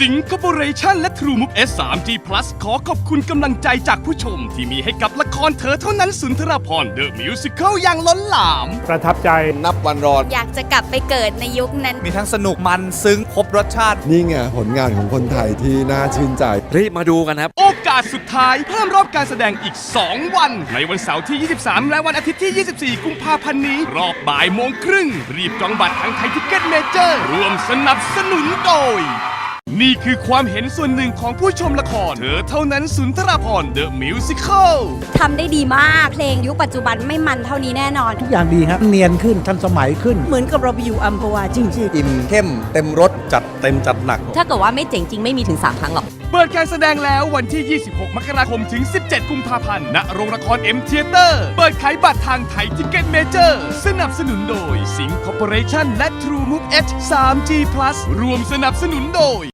สิงคโปร์เรชั่นและ True Move S 3 G Plus ขอขอบคุณกำลังใจจากผู้ชม ที่มีให้กับละครเธอเท่านั้นสุนทรพร The Musical อย่างล้นหลาม ประทับใจนับวันรออยากจะกลับไปเกิดในยุคนั้น มีทั้งสนุกมันซึ้งครบรสชาติ นี่ไงผลงานของคนไทยที่น่าชื่นใจ รีบมาดูกันครับ โอกาสสุดท้ายเพิ่มรอบการแสดงอีก 2 วัน ในวันเสาร์ที่ 23 และวันอาทิตย์ที่ 24 กุมภาพันธ์นี้ รอบบ่ายโมงครึ่ง รีบจองบัตรทางไทยทิกเก็ตเมเจอร์ รวมสนับสนุนโดย นี่คือความเห็นส่วนหนึ่งของผู้ชมละคร เธอเท่านั้นสุนทรพร The Musical ทำได้ดีมาก เพลงยุคปัจจุบันไม่มันเท่านี้แน่นอน ทุกอย่างดีครับ เนียนขึ้นทันสมัยขึ้น เหมือนกับเราไปอยู่อัมพวาจริงๆ อิ่มเข้มเต็มรสจัดเต็มจัดหนัก ถ้าเกิดว่าไม่เจ๋งจริงไม่มีถึง 3 ครั้งหรอก เปิดการแสดงแล้ววันที่ 26 มกราคมถึง 17 กุมภาพันธ์ ณ โรงละคร M Theater เปิดขายบัตรทางไทยทิกเก็ตเมเจอร์ สนับสนุนโดยสิงค Corporation และ True Move H 3G Plus รวมสนับสนุนโดย